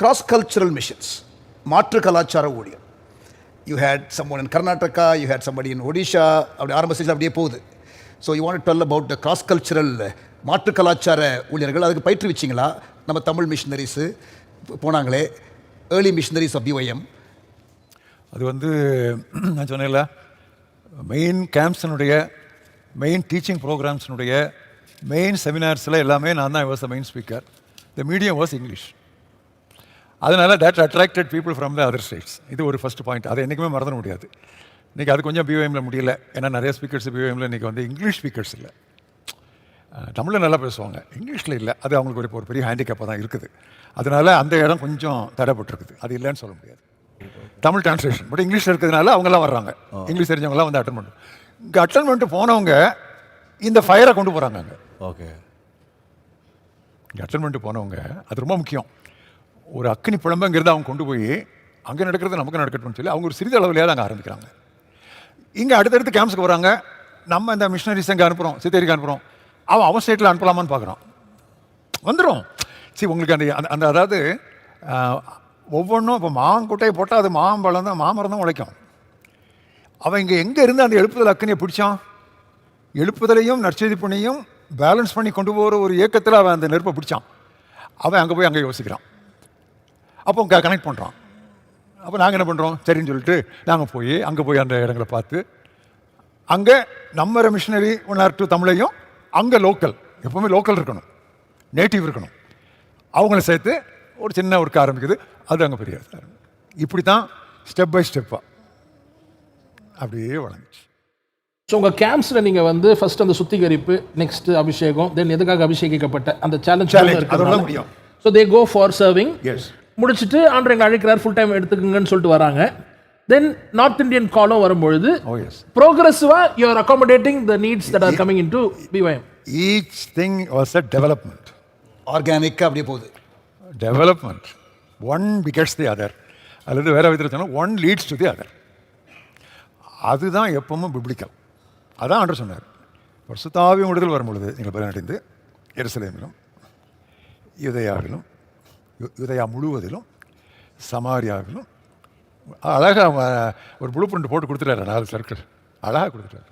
cross cultural missions. மாற்று கலாச்சார ஊழியம் you had someone in Karnataka you had somebody in Odisha அப்படி ஆரம்ப ஸ்டேஜில் அப்படியே போகுது. So you want tell about the cross cultural மாற்று கலாச்சார ஊழியர்கள் அதுக்கு பயிற்றுவிச்சிங்களா? நம்ம தமிழ் மிஷினரிஸு போனாங்களே ஏர்லி மிஷினரிஸ் ஆஃப் பிஒய்எம் அது வந்து நான் சொன்னேன்ல மெயின் கேம்ப்ஸினுடைய மெயின் டீச்சிங் ப்ரோக்ராம்ஸினுடைய மெயின் செமினார்ஸில் எல்லாமே நான் தான் was the main speaker the medium was English அதனால that attracted people from the other states இது ஒரு ஃபர்ஸ்ட் பாயிண்ட் அதை என்றைக்குமே மறந்துட முடியாது. இன்றைக்கி அது கொஞ்சம் பிஓஎம்ல முடியல. ஏன்னா நிறைய ஸ்பீக்கர்ஸ் பிஓஎம்ல இன்றைக்கி வந்து இங்கிலீஷ் ஸ்பீக்கர்ஸ் இல்லை. தமிழில் நல்லா பேசுவாங்க. இங்கிலீஷில் இல்லை. அது அவங்களுக்கு ஒரு ஒரு பெரிய ஹேண்டிகேப்பாக தான் இருக்குது. அதனால அந்த இடம் கொஞ்சம் தடைப்பட்டிருக்குது. அது இல்லைன்னு சொல்ல முடியாது. தமிழ் டிரான்ஸ்லேஷன் பட் இங்கிலீஷில் இருக்கிறதுனால அவங்கெல்லாம் வர்றாங்க. இங்கிலீஷ் தெரிஞ்சவங்கலாம் வந்து அட்டன் பண்ணும் இங்கே அட்டன் பண்ணிட்டு போனவங்க இந்த ஃபயரை கொண்டு போகிறாங்க அங்கே. ஓகே இங்கே அட்டன் பண்ணிட்டு போனவங்க அது ரொம்ப முக்கியம். ஒரு அக்னி புலம்புங்கிறத அவங்க கொண்டு போய் அங்கே நடக்கிறது நமக்கு நடக்கட்டும்னு சொல்லி அவங்க ஒரு சிறிது அளவுலையாவது அங்கே ஆரம்பிக்கிறாங்க. இங்கே அடுத்தடுத்து கேம்ப்ஸுக்கு வராங்க. நம்ம இந்த மிஷினரிஸ் அங்கே அனுப்புகிறோம் சித்தேரிக்கு அனுப்புகிறோம் அவன் அவன் ஸ்டேட்டில் அனுப்பலாமான்னு பார்க்குறான். வந்துடும் சரி உங்களுக்கு அந்த அந்த- அந்த அதாவது ஒவ்வொன்றும் இப்போ மாங்குட்டையை போட்டால் அது மாம்பழம் தான் மாமரம் தான் உழைக்கும். அவன் இங்கே எங்கே இருந்து அந்த எழுப்புதல் அக்கனியை பிடிச்சான்? எழுப்புதலையும் நற்செய்தி பண்ணியும் பேலன்ஸ் பண்ணி கொண்டு போகிற ஒரு இயக்கத்தில் அவன் அந்த நெருப்பை பிடிச்சான். அவன் அங்கே போய் அங்கே யோசிக்கிறான். அப்போ கனெக்ட் பண்ணுறான் அப்போ நாங்கள் என்ன பண்ணுறோம் சரின்னு சொல்லிட்டு நாங்கள் போய் அங்கே போய் அந்த இடங்களை பார்த்து அங்கே நம்ம மிஷினரி ஒன் ஆர் டூ தமிழையும் அங்கே லோக்கல் எப்பவுமே லோக்கல் இருக்கணும். நேட்டிவ் இருக்கணும். அவங்கள சேர்த்து ஒரு சின்ன ஒர்க் ஆரம்பிக்குது. அது அங்கே பெரிய இப்படி தான் ஸ்டெப் பை ஸ்டெப்பாக அப்படியே வளர்ந்துச்சு. ஸோ உங்கள் கேம்ப்ஸில் நீங்கள் வந்து ஃபர்ஸ்ட் அந்த சுத்திகரிப்பு நெக்ஸ்ட் அபிஷேகம் தென் எதுக்காக அபிஷேகிக்கப்பட்ட அந்த சேலஞ்ச் அதோட முடியும். So they go for serving as முடிச்சுட்டு ஆண்டர் எங்களை அழைக்கிறார். ஃபுல் டைம் எடுத்துக்கங்கன்னு சொல்லிட்டு வராங்க. தென் நார்த் இந்தியன் காலம் வரும்பொழுது ப்ரோக்ரஸிவா you're accommodating the needs that are coming in to POM each thing was a development ஆர்கானிக்காக அப்படியே போகுது. Development one begets the other அல்லது வேற விதத்தில் சொன்னால் one leads to the other அதுதான் எப்பவும் பிப்ளிக்கல் அதான் ஆண்டர் சொன்னார். பரிசுத்தாவி விடுதல் வரும் பொழுது நீங்கள் பதினடைந்து எருசலேமிலும் யுதயாவிலும் யுதயா முழுவதிலும் சமாரியாவிலும் அழகாக ஒரு ப்ளூ பிரிண்ட் போட்டு கொடுத்துட்டாரு நாலு சர்க்கிள் அழகாக கொடுத்துட்டாரு.